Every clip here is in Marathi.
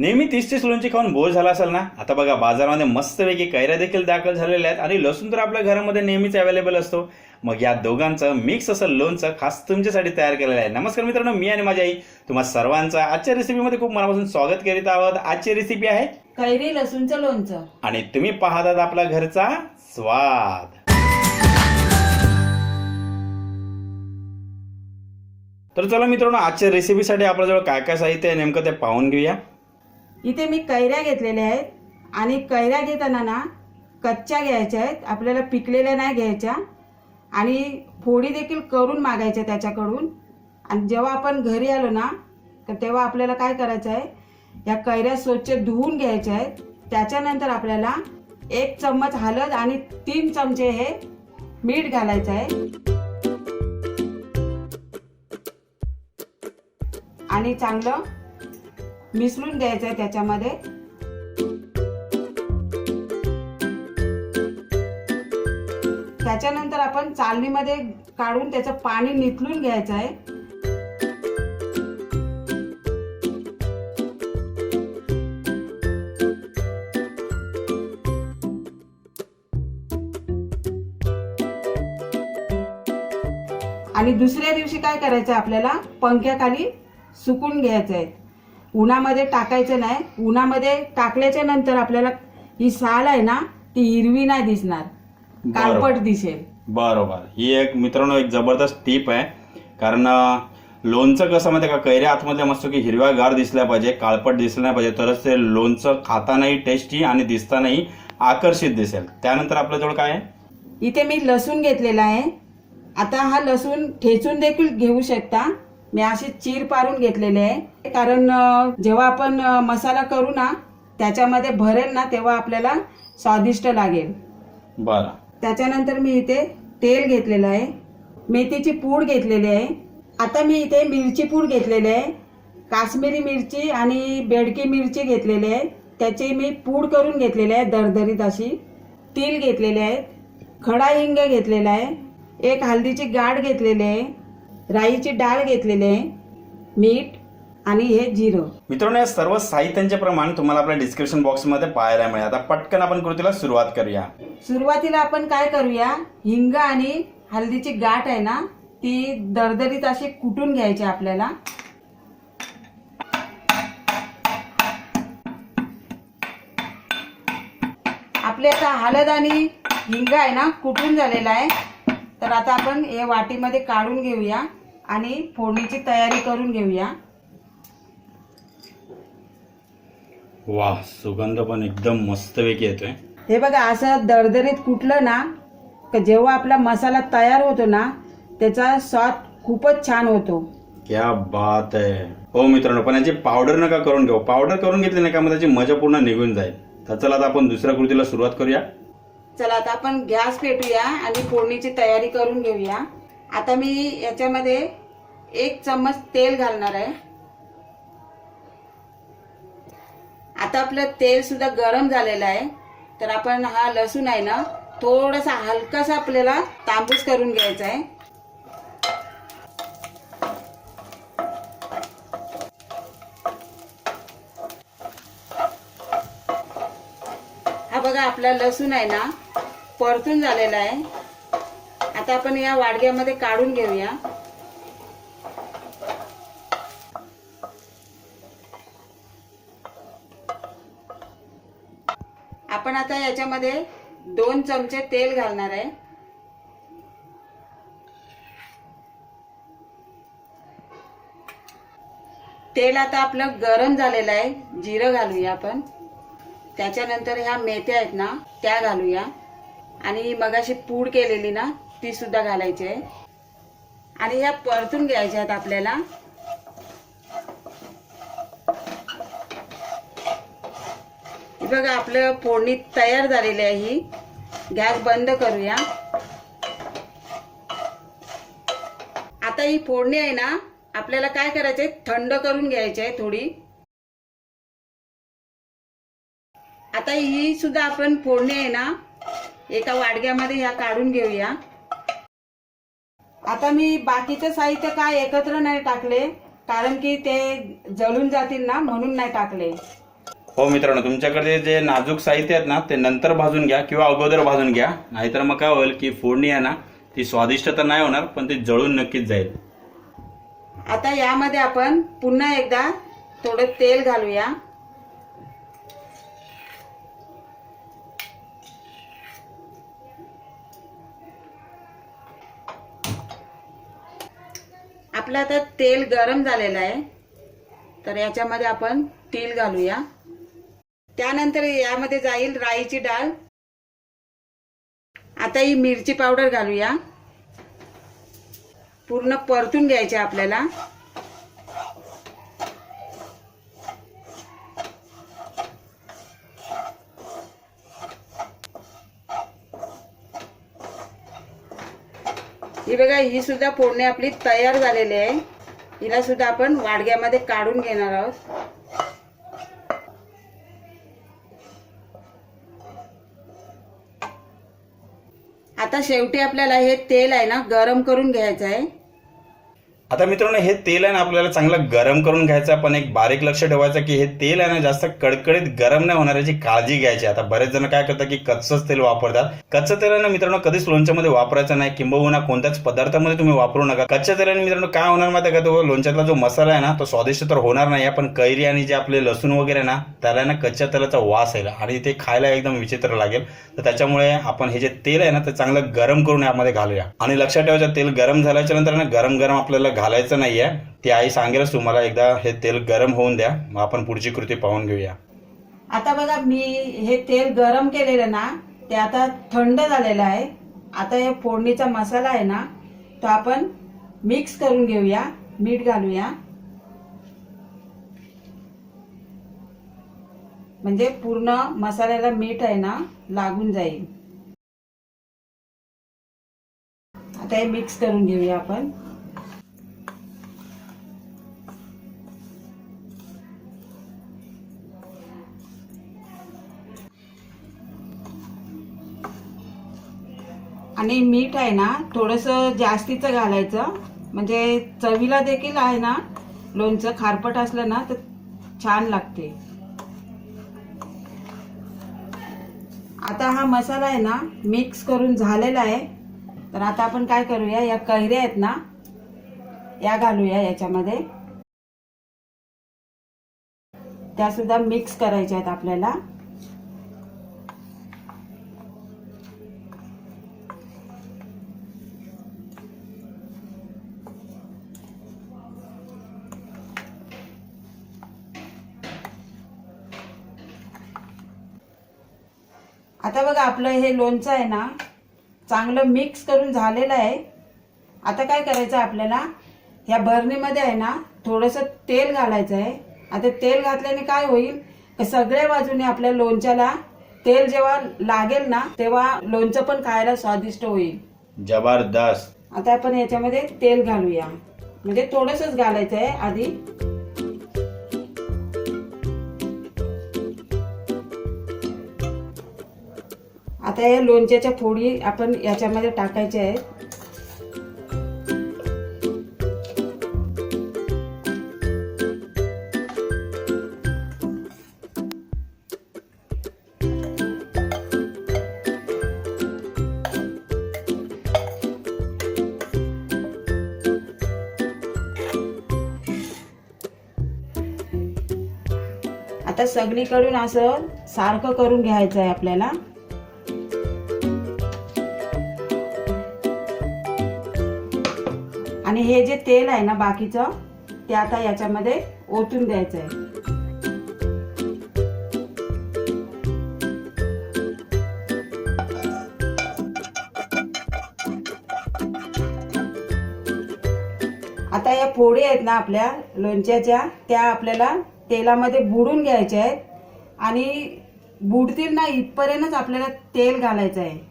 नेहमी तीस तीस लोणची खाऊन बोर झाला असेल ना? आता बघा बाजारामध्ये मस्तपैकी कैऱ्या देखील दाखल झालेल्या आहेत आणि लसूण तर आपल्या घरामध्ये नेहमीच अवेलेबल असतो. मग या दोघांचं मिक्स असं लोणचं खास तुमच्यासाठी तयार केलेलं आहे. नमस्कार मित्रांनो मी आणि माझी आई तुम्हा सर्वांचं आजच्या रेसिपीमध्ये खूप मनापासून स्वागत करीत आहोत. आजची रेसिपी आहे कैरी लसूणचं लोणचं. आणि तुम्ही पाहतात आपला घरचा स्वाद. तर चला मित्रांनो आजच्या रेसिपीसाठी आपल्याजवळ काय काय साहित्य आहे नेमकं ते पाहून घेऊया. इथे मी कैऱ्या घेतलेल्या आहेत. आणि कैऱ्या घेताना ना कच्च्या घ्यायच्या आहेत. आपल्याला पिकलेल्या नाही घ्यायच्या. आणि फोडी देखील करून मागायच्या त्याच्याकडून. आणि जेव्हा आपण घरी आलो ना तर तेव्हा आपल्याला काय करायचं आहे? या कैऱ्या स्वच्छ धुवून घ्यायच्या आहेत. त्याच्यानंतर आपल्याला एक चम्मच हळद आणि तीन चमचे हे मीठ घालायचं आहे. आणि चांगलं मिसळून द्यायचं आहे त्याच्यामध्ये. त्याच्यानंतर आपण चालणीमध्ये काढून त्याचं पाणी निथळून घ्यायचं आहे आणि दुसऱ्या दिवशी काय करायचं आहे आपल्याला? पंख्याखाली सुकून घ्यायचं आहे उन्हामध्ये टाकायचं नाही उन्हामध्ये टाकल्याच्या नंतर आपल्याला ही साल आहे ना ती हिरवी नाही दिसणार. काळपट दिसेल. बरोबर. ही एक मित्रांनो एक जबरदस्त टीप आहे. कारण लोणचं कसं माहिती का? कैऱ्या आतमधल्या मस्त की हिरव्या गार दिसल्या पाहिजे काळपट दिसलं नाही पाहिजे तरच ते लोणचं खातानाही टेस्टी आणि दिसतानाही आकर्षित दिसेल. त्यानंतर आपल्याजवळ काय आहे? इथे मी लसूण घेतलेला आहे. आता हा लसूण ठेचून देखील घेऊ शकता. मी असे चीर पारून घेतलेले आहे. कारण जेव्हा आपण मसाला करू ना त्याच्यामध्ये भरेल ना तेव्हा आपल्याला स्वादिष्ट लागेल. बरं. त्याच्यानंतर मी इथे तेल घेतलेलं आहे. मेथीची पूड घेतलेली आहे. आता मी इथे मिरची पूड घेतलेली आहे. काश्मीरी मिरची आणि बेडकी मिरची घेतलेली आहे. त्याची मी पूड करून घेतलेली आहे दरदरीत अशी. तीळ घेतलेले आहेत खडा हिंग घेतलेला आहे. एक हळदीची गाठ घेतलेली आहे. राईची डाळ घेतलेली आहे मीठ आणि हे जिरं. मित्रांनो या सर्व साहित्यांचे प्रमाण तुम्हाला आपल्या डिस्क्रिप्शन बॉक्समध्ये पाहायला मिळेल. आता पटकन आपण कृतीला सुरुवात करूया. सुरुवातीला आपण काय करूया हिंग आणि हळदीची गाठ आहे ना ती दरदरीत अशी कुटून घ्यायची आपल्याला. आपले आता हळद आणि हिंग आहे ना कुटून झालेला आहे. तर आता आपण हे वाटीमध्ये काढून घेऊया आणि फोडणीची तयारी करून घेऊया. वा सुगंध पण एकदम मस्तपैकी येतोय. हे बघा असं दरदरीत कुटलं ना जेव्हा आपला मसाला तयार होतो ना त्याचा स्वाद खूपच छान होतो. क्या बात आहे. हो मित्रांनो पण याची पावडर नका करून घेऊ. पावडर करून घेतली नाही का मग त्याची मजा पूर्ण निघून जाईल. तर चला आता आपण दुसऱ्या कृतीला सुरुवात करूया. चला आता आपण गॅस पेटूया आणि फोडणीची तयारी करून घेऊया. आता मी याच्यामध्ये एक चम्मच तेल घालणार आहे. आता आपलं तेल सुद्धा गरम झालेलं आहे. तर आपण हा लसूण आहे ना थोडासा हलकासा आपल्याला तांबूस करून घ्यायचा आहे हा बघा आपला लसूण आहे ना परतून झालेला आहे. आता आपण या वाडग्यामध्ये काढून घेऊया. आपण आता याच्यामध्ये दोन चमचे तेल घालणार आहे. तेल आता आपलं गरम झालेलं आहे. जिरं घालूया आपण. त्याच्यानंतर ह्या मेथ्या आहेत ना त्या घालूया. आणि मगाशी पूड केलेली ना ती सुद्धा घालायची आहे. आणि ह्या परतून घ्यायच्या आहेत आपल्याला. बघा आपलं फोडणी तयार झालेली आहे ही. गॅस बंद करूया. आता ही फोडणी आहे ना आपल्याला काय करायचंय? थंड करून घ्यायची आहे थोडी. आता ही सुद्धा आपण फोडणी आहे ना एका वाडग्यामध्ये ह्या काढून घेऊया. आता मी बाकीचं साहित्य काय एकत्र नाही टाकले कारण की ते जळून जातील ना म्हणून नाही टाकले. हो मित्रांनो तुमच्याकडे जे नाजूक साहित्य आहेत ना ते नंतर भाजून घ्या किंवा अगोदर भाजून घ्या. नाहीतर मग काय होईल की फोडणी आहे ना ती स्वादिष्ट तर नाही होणार पण ती जळून नक्कीच जाईल. आता यामध्ये आपण पुन्हा एकदा थोडं तेल घालूया. आपलं आता तेल गरम झालेलं आहे. तर याच्यामध्ये आपण तीळ घालूया. त्यानंतर यामध्ये जाईल राईची डाळ. आता ही मिरची पावडर घालूया. पूर्ण परतून घ्यायची आपल्याला. ही बघा ही सुद्धा फोडणी आपली तयार झालेली आहे. हिला सुद्धा आपण वाडग्यामध्ये काढून घेणार आहोत. आता शेवटी आपल्याला हे तेल आहे ना गरम करून घ्यायचं आहे. आता मित्रांनो हे तेल आहे ना आपल्याला चांगलं गरम करून घ्यायचं पण एक बारीक लक्ष ठेवायचं की हे तेल आहे ना जास्त कडकडीत गरम नाही होणार याची काळजी घ्यायची आता बरेच जण काय करतात की कच्चंच तेल वापरतात. कच्चं तेल आहे ना मित्रांनो कधीच लोणच्यामध्ये वापरायचं नाही. किंबहुना कोणत्याच पदार्थामध्ये तुम्ही वापरू नका. कच्च्या तेलाने मित्रांनो काय होणार माहिती आहे का? तो लोणच्यातला जो मसाला आहे ना तो स्वादिष्ट तर होणार नाही आहे, पण कैरी आणि जे आपले लसूण वगैरे ना त्याला ना कच्च्या तेलाचा वास येईल आणि ते खायला एकदम विचित्र लागेल. तर त्याच्यामुळे आपण हे जे तेल आहे ना ते चांगलं गरम करून यामध्ये घालूया. आणि लक्षात ठेवायचं तेल गरम झाल्याच्यानंतर ना गरम गरम आपल्याला घालायचं नाहीये. ती आई सांगेलच तुम्हाला एकदा हे तेल गरम होऊन द्या मग आपण पुढची कृती पाहून घेऊया. आता बघा मी हे तेल गरम केलेलं ना ते आता थंड झालेलं आहे. आता हे फोडणीचा मसाला आहे ना तो आपण मिक्स करून घेऊया मीठ घालूया. म्हणजे पूर्ण मसाल्याला मीठ आहे ना लागून जाईल. आता हे मिक्स करून घेऊया आपण. आणि मीठ आहे ना थोडंसं जास्तीचं घालायचं. म्हणजे चवीला देखील आहे ना लोणचं खारपट असलं ना तर छान लागते. आता हा मसाला आहे ना मिक्स करून झालेला आहे. तर आता आपण काय करूया या कैऱ्या आहेत ना या घालूया याच्यामध्ये. त्यासुद्धा मिक्स करायच्या आहेत आपल्याला. आता बघा आपलं हे लोणचं आहे ना चांगलं मिक्स करून झालेलं आहे. आता काय करायचं आपल्याला? ह्या बरणीमध्ये आहे ना थोडंसं तेल घालायचं आहे. आता तेल घातल्याने काय होईल? का सगळ्या बाजूने आपल्या लोणच्याला तेल जेव्हा लागेल ना तेव्हा लोणचं पण खायला स्वादिष्ट होईल. जबरदस्त. आता आपण याच्यामध्ये तेल घालूया. म्हणजे थोडंसंच घालायचं आहे आधी. आता या लोणच्याच्या फोडी आपण याच्यामध्ये टाकायच्या आहेत आता सगळीकडून असं सारखं करून घ्यायचं आहे आपल्याला. आणि हे जे तेल आहे ना बाकीचं ते आता याच्यामध्ये ओतून द्यायचं आहे आता या फोडी आहेत ना आपल्या लोणच्याच्या त्या आपल्याला तेलामध्ये बुडून घ्यायच्या आहेत. आणि बुडतील ना इथपर्यंतच आपल्याला तेल घालायचं आहे.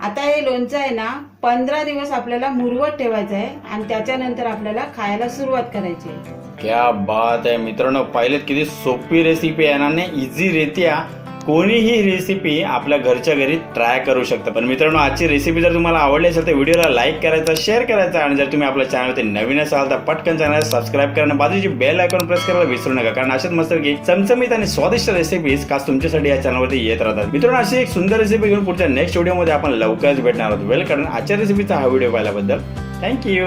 आता हे लोणचं आहे ना पंधरा दिवस आपल्याला मुरवत ठेवायचं आहे आणि त्याच्यानंतर आपल्याला खायला सुरुवात करायची आहे. क्या बात आहे. मित्रांनो पाहिलेत किती सोपी रेसिपी आहे ना इझी रेती कोणीही ही रेसिपी आपल्या घरच्या घरी ट्राय करू शकतं. पण मित्रांनो आजची रेसिपी जर तुम्हाला आवडली असेल तर व्हिडिओला लाईक करायचा शेअर करायचा आणि जर तुम्ही आपल्या चॅनलवरती नवीन असाल तर पटकन चॅनल सबस्क्राईब करा आणि बाजूची बेल आयकॉन प्रेस करायला विसरू नका. कारण अशाच मस्त की चमचमीत आणि स्वादिष्ट रेसिपीज खास तुमच्यासाठी या चॅनलवरती येत राहतात. मित्रांनो अशी एक सुंदर रेसिपी घेऊन पुढच्या नेक्स्ट व्हिडिओमध्ये आपण लवकरच भेटणार आहोत. वेल कारण आजच्या रेसिपीचा हा व्हिडिओ पाहिल्याबद्दल थँक्यू